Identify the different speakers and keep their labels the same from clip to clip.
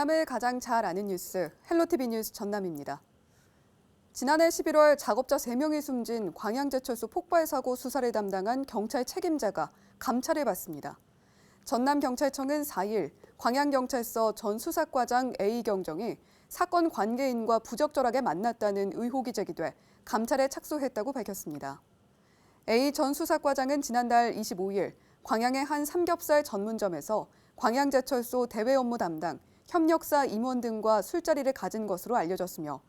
Speaker 1: 전남을 가장 잘 아는 뉴스 헬로티비 뉴스 전남입니다. 지난해 11월 작업자 3명이 숨진 광양제철소 폭발 사고 수사를 담당한 경찰 책임자가 감찰을 받습니다. 전남경찰청은 4일 광양경찰서 전 수사과장 A 경정이 사건 관계인과 부적절하게 만났다는 의혹이 제기돼 감찰에 착수했다고 밝혔습니다. A 전 수사과장은 지난달 25일 광양의 한 삼겹살 전문점에서 광양제철소 대외 업무 담당, 협력사 임원 등과 술자리를 가진 것으로 알려졌으며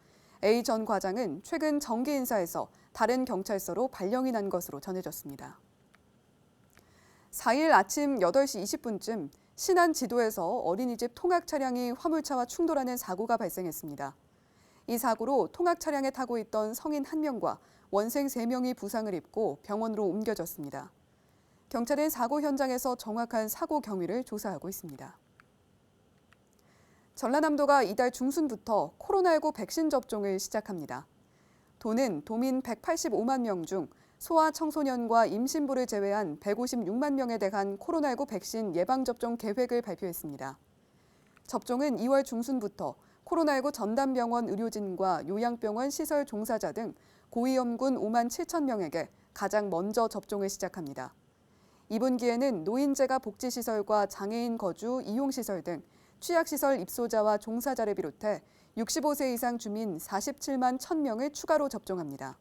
Speaker 1: A 전 과장은 최근 정기 인사에서 다른 경찰서로 발령이 난 것으로 전해졌습니다. 4일 아침 8시 20분쯤 신안 지도에서 어린이집 통학 차량이 화물차와 충돌하는 사고가 발생했습니다. 이 사고로 통학 차량에 타고 있던 성인 1명과 원생 3명이 부상을 입고 병원으로 옮겨졌습니다. 경찰은 사고 현장에서 정확한 사고 경위를 조사하고 있습니다. 전라남도가 이달 중순부터 코로나19 백신 접종을 시작합니다. 도는 도민 185만 명 중 소아 청소년과 임신부를 제외한 156만 명에 대한 코로나19 백신 예방접종 계획을 발표했습니다. 접종은 2월 중순부터 코로나19 전담병원 의료진과 요양병원 시설 종사자 등 고위험군 5만 7천 명에게 가장 먼저 접종을 시작합니다. 이번 기회는 노인재가 복지시설과 장애인 거주 이용시설 등 취약시설 입소자와 종사자를 비롯해 65세 이상 주민 47만 1000명을 추가로 접종합니다.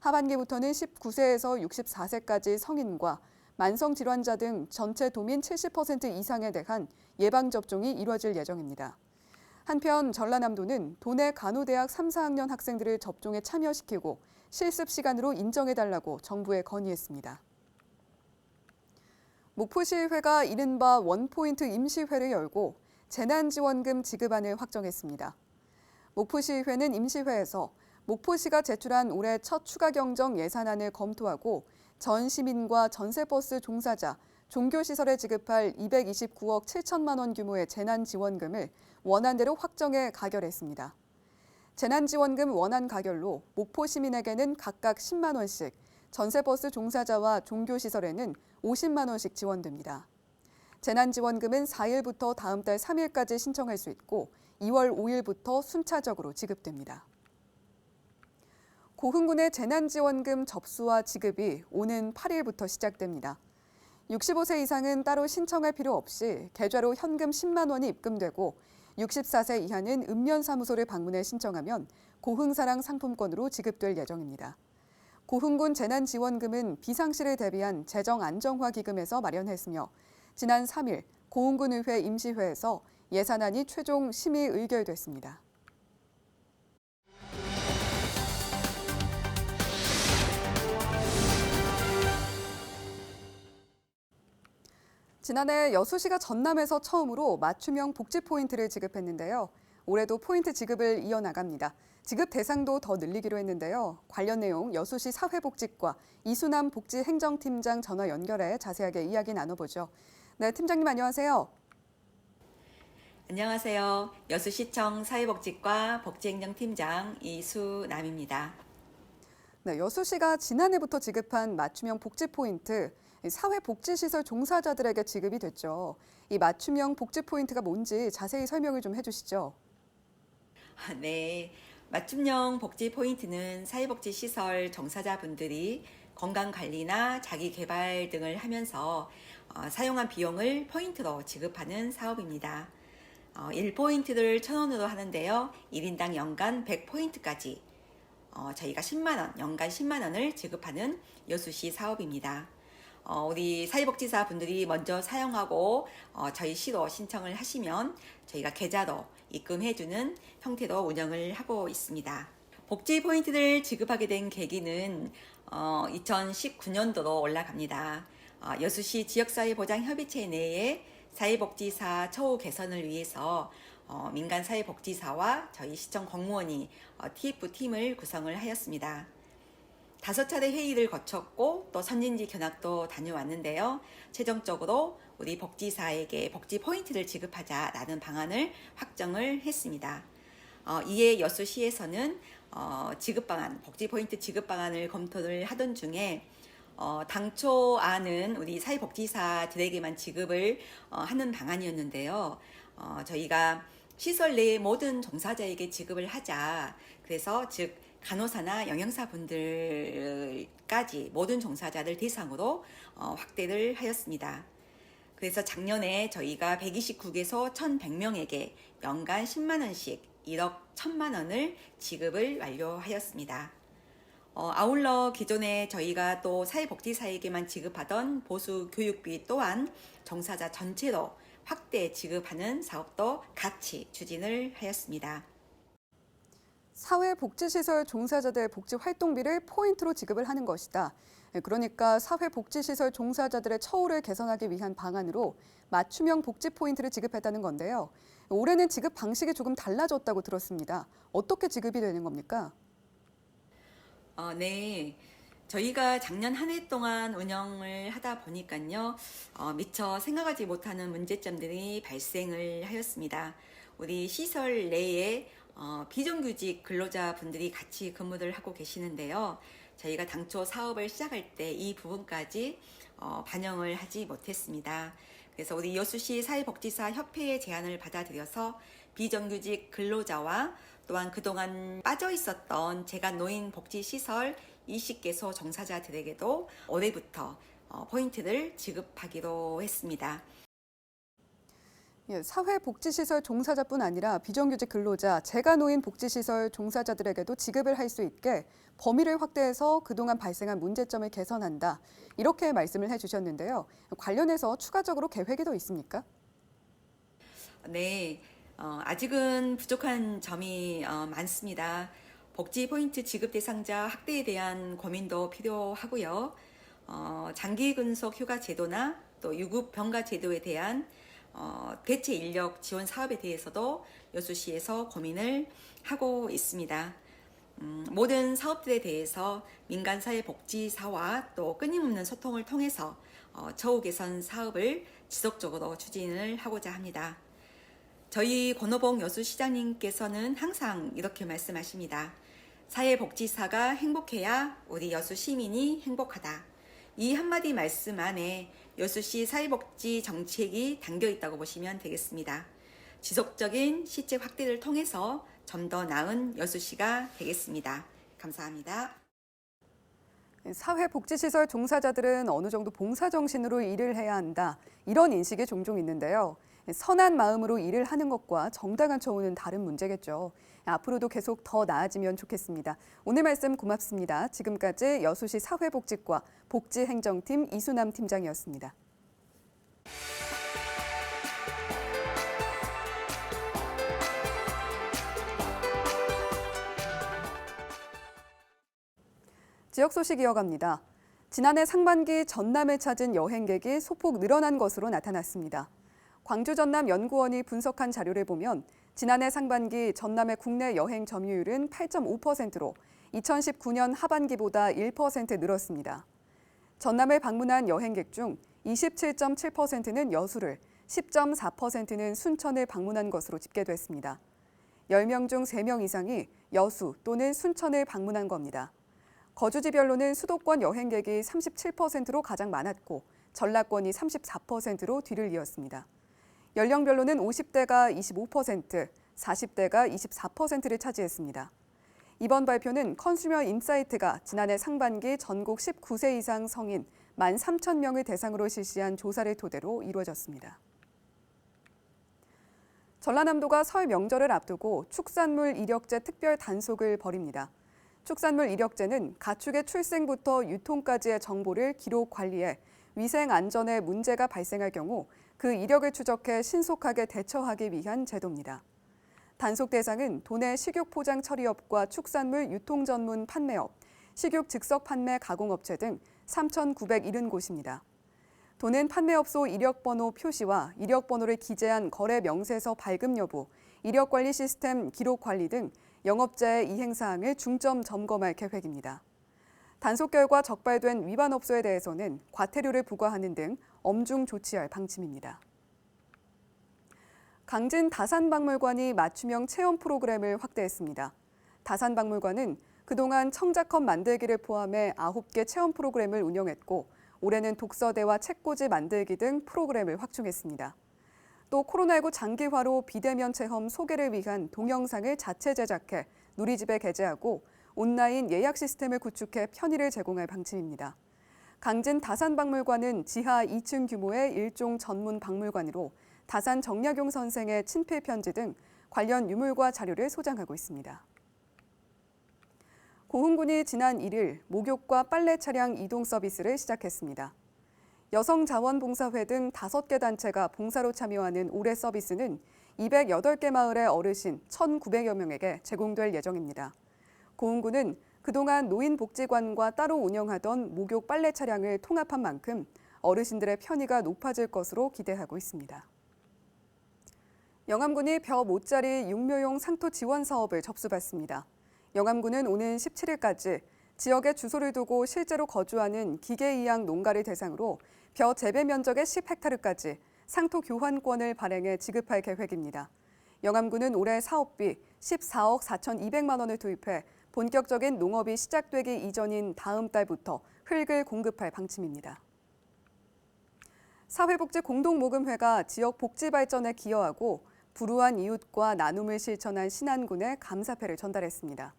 Speaker 1: 하반기부터는 19세에서 64세까지 성인과 만성 질환자 등 전체 도민 70% 이상에 대한 예방 접종이 이뤄질 예정입니다. 한편 전라남도는 도내 간호대학 3, 4학년 학생들을 접종에 참여시키고 실습 시간으로 인정해달라고 정부에 건의했습니다. 목포시의회가 이른바 원포인트 임시회를 열고 재난지원금 지급안을 확정했습니다. 목포시의회는 임시회에서 목포시가 제출한 올해 첫 추가 경정 예산안을 검토하고 전 시민과 전세버스 종사자, 종교시설에 지급할 229억 7천만 원 규모의 재난지원금을 원안대로 확정해 가결했습니다. 재난지원금 원안 가결로 목포 시민에게는 각각 10만 원씩, 전세버스 종사자와 종교시설에는 50만 원씩 지원됩니다. 재난지원금은 4일부터 다음 달 3일까지 신청할 수 있고 2월 5일부터 순차적으로 지급됩니다. 고흥군의 재난지원금 접수와 지급이 오는 8일부터 시작됩니다. 65세 이상은 따로 신청할 필요 없이 계좌로 현금 10만 원이 입금되고 64세 이하는 읍면사무소를 방문해 신청하면 고흥사랑 상품권으로 지급될 예정입니다. 고흥군 재난지원금은 비상시를 대비한 재정 안정화 기금에서 마련했으며 지난 3일 고흥군의회 임시회에서 예산안이 최종 심의 의결됐습니다. 지난해 여수시가 전남에서 처음으로 맞춤형 복지 포인트를 지급했는데요. 올해도 포인트 지급을 이어나갑니다. 지급 대상도 더 늘리기로 했는데요. 관련 내용 여수시 사회복지과 이수남 복지행정팀장 전화 연결해 자세하게 이야기 나눠보죠. 네, 팀장님 안녕하세요.
Speaker 2: 안녕하세요. 여수시청 사회복지과 복지행정팀장 이수남입니다.
Speaker 1: 네, 여수시가 지난해부터 지급한 맞춤형 복지 포인트 사회복지시설 종사자들에게 지급이 됐죠. 이 맞춤형 복지 포인트가 뭔지 자세히 설명을 좀 해주시죠.
Speaker 2: 아, 네. 맞춤형 복지 포인트는 사회복지시설 종사자분들이 건강관리나 자기개발 등을 하면서 어, 사용한 비용을 포인트로 지급하는 사업입니다. 어, 1포인트를 1,000원으로 하는데요. 1인당 연간 100포인트까지 어, 저희가 10만원, 연간 10만원을 지급하는 여수시 사업입니다. 어, 우리 사회복지사 분들이 먼저 사용하고 어, 저희 시로 신청을 하시면 저희가 계좌로 입금해주는 형태로 운영을 하고 있습니다. 복지 포인트를 지급하게 된 계기는 어, 2019년도로 올라갑니다. 어, 여수시 지역사회보장협의체 내에 사회복지사 처우 개선을 위해서 어, 민간 사회복지사와 저희 시청 공무원이 어, TF팀을 구성을 하였습니다. 다섯 차례 회의를 거쳤고 또 선진지 견학도 다녀왔는데요. 최종적으로 우리 복지사에게 복지 포인트를 지급하자라는 방안을 확정을 했습니다. 어, 이에 여수시에서는 어, 지급 방안, 복지 포인트 지급 방안을 검토를 하던 중에 어, 당초 안은 우리 사회복지사들에게만 지급을 어, 하는 방안이었는데요. 어, 저희가 시설 내의 모든 종사자에게 지급을 하자. 그래서 즉 간호사나 영양사 분들까지 모든 종사자들 대상으로 어, 확대를 하였습니다. 그래서 작년에 저희가 129개소 1,100명에게 연간 10만 원씩 1억 1천만 원을 지급을 완료하였습니다. 어, 아울러 기존에 저희가 또 사회복지사에게만 지급하던 보수 교육비 또한 종사자 전체로 확대 지급하는 사업도 같이 추진을 하였습니다.
Speaker 1: 사회복지시설 종사자들 복지 활동비를 포인트로 지급을 하는 것이다. 예, 그러니까 사회복지시설 종사자들의 처우를 개선하기 위한 방안으로 맞춤형 복지 포인트를 지급했다는 건데요. 올해는 지급 방식이 조금 달라졌다고 들었습니다. 어떻게 지급이 되는 겁니까?
Speaker 2: 어, 네. 저희가 작년 한 해 동안 운영을 하다 보니까요, 어, 미처 생각하지 못하는 문제점들이 발생을 하였습니다. 우리 시설 내에 어, 비정규직 근로자분들이 같이 근무를 하고 계시는데요. 저희가 당초 사업을 시작할 때 이 부분까지 어, 반영을 하지 못했습니다. 그래서 우리 여수시 사회복지사 협회의 제안을 받아들여서 비정규직 근로자와 또한 그동안 빠져 있었던 재간 노인 복지 시설 20개소 종사자들에게도 올해부터 어, 포인트를 지급하기로 했습니다.
Speaker 1: 예, 사회복지시설 종사자뿐 아니라 비정규직 근로자, 재가 노인 복지시설 종사자들에게도 지급을 할 수 있게 범위를 확대해서 그동안 발생한 문제점을 개선한다. 이렇게 말씀을 해주셨는데요. 관련해서 추가적으로 계획이 더 있습니까?
Speaker 2: 네, 어, 아직은 부족한 점이 어, 많습니다. 복지 포인트 지급 대상자 확대에 대한 고민도 필요하고요. 어, 장기 근속 휴가 제도나 또 유급 병가 제도에 대한 어, 대체 인력 지원 사업에 대해서도 여수시에서 고민을 하고 있습니다. 음, 모든 사업들에 대해서 민간사회복지사와 또 끊임없는 소통을 통해서 어, 처우 개선 사업을 지속적으로 추진을 하고자 합니다. 저희 권호봉 여수시장님께서는 항상 이렇게 말씀하십니다. 사회복지사가 행복해야 우리 여수 시민이 행복하다. 이 한마디 말씀 안에 여수시 사회복지 정책이 담겨 있다고 보시면 되겠습니다. 지속적인 시책 확대를 통해서 좀 더 나은 여수시가 되겠습니다. 감사합니다.
Speaker 1: 사회복지시설 종사자들은 어느 정도 봉사정신으로 일을 해야 한다. 이런 인식이 종종 있는데요. 선한 마음으로 일을 하는 것과 정당한 처우는 다른 문제겠죠. 앞으로도 계속 더 나아지면 좋겠습니다. 오늘 말씀 고맙습니다. 지금까지 여수시 사회복지과 복지행정팀 이수남 팀장이었습니다. 지역 소식 이어갑니다. 지난해 상반기 전남을 찾은 여행객이 소폭 늘어난 것으로 나타났습니다. 광주 전남 연구원이 분석한 자료를 보면 지난해 상반기 전남의 국내 여행 점유율은 8.5%로 2019년 하반기보다 1% 늘었습니다. 전남을 방문한 여행객 중 27.7%는 여수를, 10.4%는 순천을 방문한 것으로 집계됐습니다. 10명 중 3명 이상이 여수 또는 순천을 방문한 겁니다. 거주지별로는 수도권 여행객이 37%로 가장 많았고 전라권이 34%로 뒤를 이었습니다. 연령별로는 50대가 25%, 40대가 24%를 차지했습니다. 이번 발표는 컨슈머 인사이트가 지난해 상반기 전국 19세 이상 성인 1만 3천 명을 대상으로 실시한 조사를 토대로 이루어졌습니다. 전라남도가 설 명절을 앞두고 축산물 이력제 특별 단속을 벌입니다. 축산물 이력제는 가축의 출생부터 유통까지의 정보를 기록 관리해 위생 안전에 문제가 발생할 경우 그 이력을 추적해 신속하게 대처하기 위한 제도입니다. 단속 대상은 도내 식육 포장 처리업과 축산물 유통 전문 판매업, 식육 즉석 판매 가공업체 등 3,970곳입니다. 도는 판매업소 이력번호 표시와 이력번호를 기재한 거래 명세서 발급 여부, 이력 관리 시스템 기록 관리 등 영업자의 이행 사항을 중점 점검할 계획입니다. 단속 결과 적발된 위반 업소에 대해서는 과태료를 부과하는 등 엄중 조치할 방침입니다. 강진 다산박물관이 맞춤형 체험 프로그램을 확대했습니다. 다산박물관은 그동안 청자컵 만들기를 포함해 9개 체험 프로그램을 운영했고 올해는 독서대와 책꽂이 만들기 등 프로그램을 확충했습니다. 또 코로나19 장기화로 비대면 체험 소개를 위한 동영상을 자체 제작해 누리집에 게재하고 온라인 예약 시스템을 구축해 편의를 제공할 방침입니다. 강진 다산박물관은 지하 2층 규모의 일종 전문 박물관으로 다산 정약용 선생의 친필 편지 등 관련 유물과 자료를 소장하고 있습니다. 고흥군이 지난 1일 목욕과 빨래 차량 이동 서비스를 시작했습니다. 여성자원봉사회 등 5개 단체가 봉사로 참여하는 올해 서비스는 208개 마을의 어르신 1,900여 명에게 제공될 예정입니다. 고흥군은 그동안 노인복지관과 따로 운영하던 목욕 빨래 차량을 통합한 만큼 어르신들의 편의가 높아질 것으로 기대하고 있습니다. 영암군이 벼 모짜리 육묘용 상토 지원 사업을 접수받습니다. 영암군은 오는 17일까지 지역에 주소를 두고 실제로 거주하는 기계이양 농가를 대상으로 벼 재배 면적의 10헥타르까지 상토 교환권을 발행해 지급할 계획입니다. 영암군은 올해 사업비 14억 4,200만 원을 투입해 본격적인 농업이 시작되기 이전인 다음 달부터 흙을 공급할 방침입니다. 사회복지 공동모금회가 지역 복지 발전에 기여하고 불우한 이웃과 나눔을 실천한 신안군에 감사패를 전달했습니다.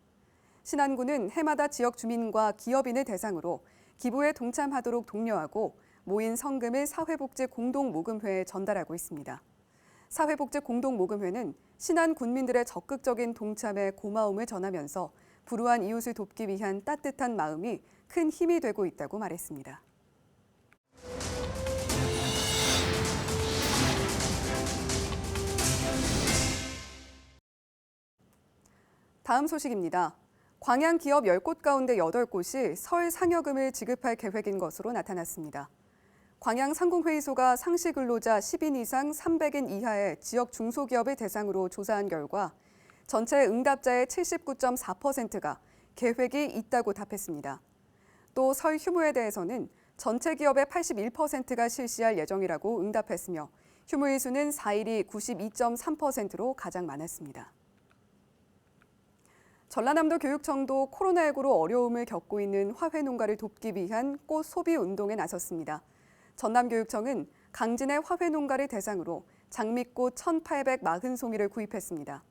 Speaker 1: 신안군은 해마다 지역 주민과 기업인을 대상으로 기부에 동참하도록 독려하고 모인 성금을 사회복지 공동모금회에 전달하고 있습니다. 사회복지 공동모금회는 신안 군민들의 적극적인 동참에 고마움을 전하면서 불우한 이웃을 돕기 위한 따뜻한 마음이 큰 힘이 되고 있다고 말했습니다. 다음 소식입니다. 광양 기업 10곳 가운데 8곳이 설 상여금을 지급할 계획인 것으로 나타났습니다. 광양 상공회의소가 상시 근로자 10인 이상 300인 이하의 지역 중소기업을 대상으로 조사한 결과 전체 응답자의 79.4%가 계획이 있다고 답했습니다. 또 설 휴무에 대해서는 전체 기업의 81%가 실시할 예정이라고 응답했으며 휴무일 수는 4일이 92.3%로 가장 많았습니다. 전라남도 교육청도 코로나19로 어려움을 겪고 있는 화훼 농가를 돕기 위한 꽃 소비 운동에 나섰습니다. 전남교육청은 강진의 화훼 농가를 대상으로 장미꽃 1,840송이를 구입했습니다.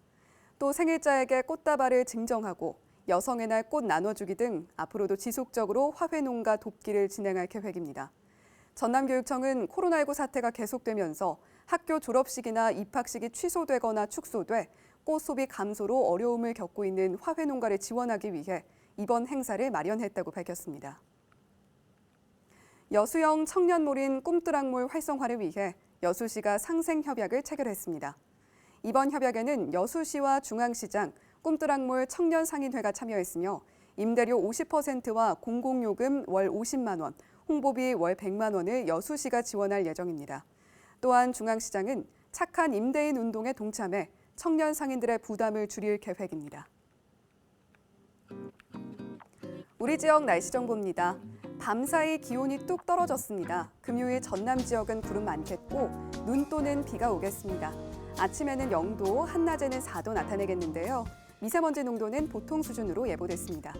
Speaker 1: 또 생일자에게 꽃다발을 증정하고 여성의 날 꽃 나눠주기 등 앞으로도 지속적으로 화훼 농가 돕기를 진행할 계획입니다. 전남교육청은 코로나19 사태가 계속되면서 학교 졸업식이나 입학식이 취소되거나 축소돼 꽃 소비 감소로 어려움을 겪고 있는 화훼 농가를 지원하기 위해 이번 행사를 마련했다고 밝혔습니다. 여수형 청년몰인 꿈뚜락몰 활성화를 위해 여수시가 상생협약을 체결했습니다. 이번 협약에는 여수시와 중앙시장, 꿈뚜락몰 청년상인회가 참여했으며 임대료 50%와 공공요금 월 50만 원, 홍보비 월 100만 원을 여수시가 지원할 예정입니다. 또한 중앙시장은 착한 임대인 운동에 동참해 청년 상인들의 부담을 줄일 계획입니다. 우리 지역 날씨 정보입니다. 밤사이 기온이 뚝 떨어졌습니다. 금요일 전남 지역은 구름 많겠고 눈 또는 비가 오겠습니다. 아침에는 0도, 한낮에는 4도 나타내겠는데요. 미세먼지 농도는 보통 수준으로 예보됐습니다.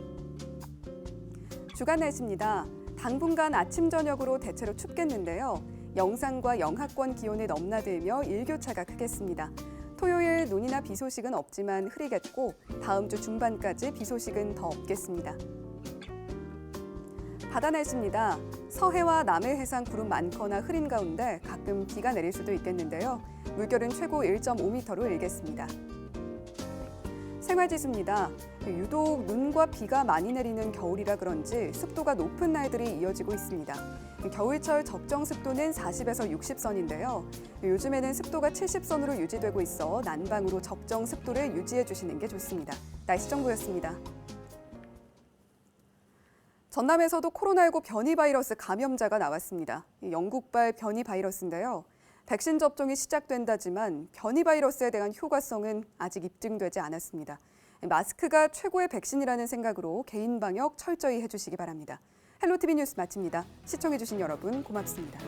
Speaker 1: 주간 날씨입니다. 당분간 아침 저녁으로 대체로 춥겠는데요. 영상과 영하권 기온을 넘나들며 일교차가 크겠습니다. 토요일 눈이나 비 소식은 없지만 흐리겠고 다음 주 중반까지 비 소식은 더 없겠습니다. 바다 날씨입니다. 서해와 남해 해상 구름 많거나 흐린 가운데 가끔 비가 내릴 수도 있겠는데요. 물결은 최고 1.5m로 일겠습니다. 생활지수입니다. 유독 눈과 비가 많이 내리는 겨울이라 그런지 습도가 높은 날들이 이어지고 있습니다. 겨울철 적정 습도는 40에서 60선인데요. 요즘에는 습도가 70선으로 유지되고 있어 난방으로 적정 습도를 유지해 주시는 게 좋습니다. 날씨 정보였습니다. 전남에서도 코로나19 변이 바이러스 감염자가 나왔습니다. 영국발 변이 바이러스인데요. 백신 접종이 시작된다지만 변이 바이러스에 대한 효과성은 아직 입증되지 않았습니다. 마스크가 최고의 백신이라는 생각으로 개인 방역 철저히 해주시기 바랍니다. 헬로티비 뉴스 마칩니다. 시청해주신 여러분 고맙습니다.